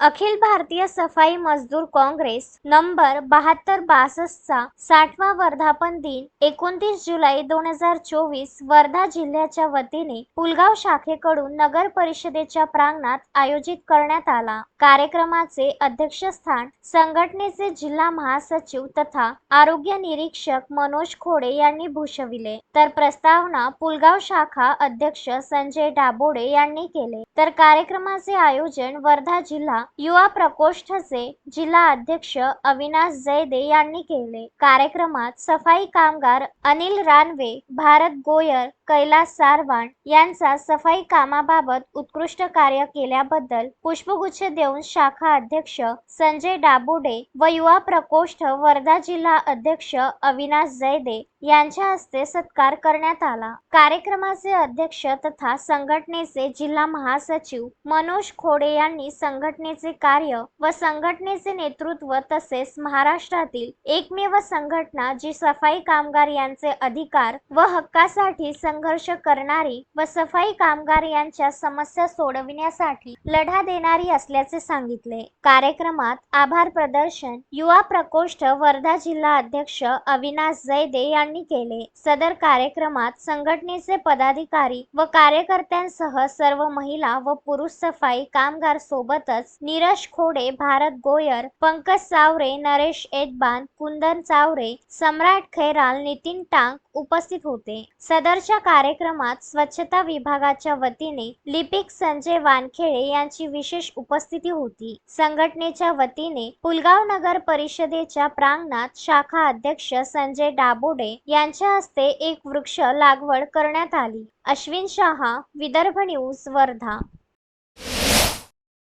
अखिल भारतीय सफाई मजदूर काँग्रेस नंबर बहात्तर बासष्टचा साठवा वर्धापन दिन एकोणतीस जुलै दोन हजार चोवीस वर्धा जिल्ह्याच्या वतीने पुलगाव शाखेकडून नगर परिषदेच्या प्रांगणात आयोजित करण्यात आला. कार्यक्रमाचे अध्यक्षस्थान संघटनेचे जिल्हा महासचिव तथा आरोग्य निरीक्षक मनोज खोडे यांनी भूषविले. तर प्रस्तावना पुलगाव शाखा अध्यक्ष संजय डाबोडे यांनी केले. तर कार्यक्रमाचे आयोजन वर्धा जिल्हा युवा प्रकोष्ठचे जिल्हा अध्यक्ष अविनाश जयदे यांनी केले. कार्यक्रमात सफाई कामगार अनिल रानवे भारत गोयर कैलास सारवाण यांचा सफाई कामाबाबत उत्कृष्ट कार्य केल्याबद्दल पुष्पगुच्छ देऊन शाखा अध्यक्ष संजय डाबुडे व युवा प्रकोष्ठ वर्धा जिल्हा अध्यक्ष अविनाश जयदे यांच्या हस्ते सत्कार करण्यात आला. कार्यक्रमाचे अध्यक्ष तथा संघटनेचे जिल्हा महासचिव मनोज खोडे यांनी संघटनेचे कार्य व संघटनेचे नेतृत्व तसेच महाराष्ट्रातील एकमेव संघटना जी सफाई कामगार यांचे अधिकार व हक्कासाठी संघ संघर्ष करणारी व सफाई कामगार यांच्या समस्या सोडविण्यासाठी लढा देणारी असल्याचे सांगितले. कार्यक्रमात आभार प्रदर्शन युवा प्रकोष्ठ वर्धा जिल्हा अध्यक्ष अविनाश जयदे यांनी केले. सदर कार्यक्रमात संघटनेचे पदाधिकारी व कार्यकर्त्यांसह सर्व महिला व पुरुष सफाई कामगार सोबतच नीरज खोडे भारत गोयर पंकज चावरे नरेश एदबान कुंदन चावरे सम्राट खैराल नितीन टांग उपस्थित होते. सदरच्या कार्यक्रमात स्वच्छता विभागाच्या वतीने लिपिक संजय वानखेडे यांची विशेष उपस्थिती होती. संघटनेच्या वतीने पुलगाव नगर परिषदेच्या प्रांगणात शाखा अध्यक्ष संजय डाबोडे यांच्या हस्ते एक वृक्ष लागवड करण्यात आली. अश्विन शहा विदर्भ न्यूज वर्धा.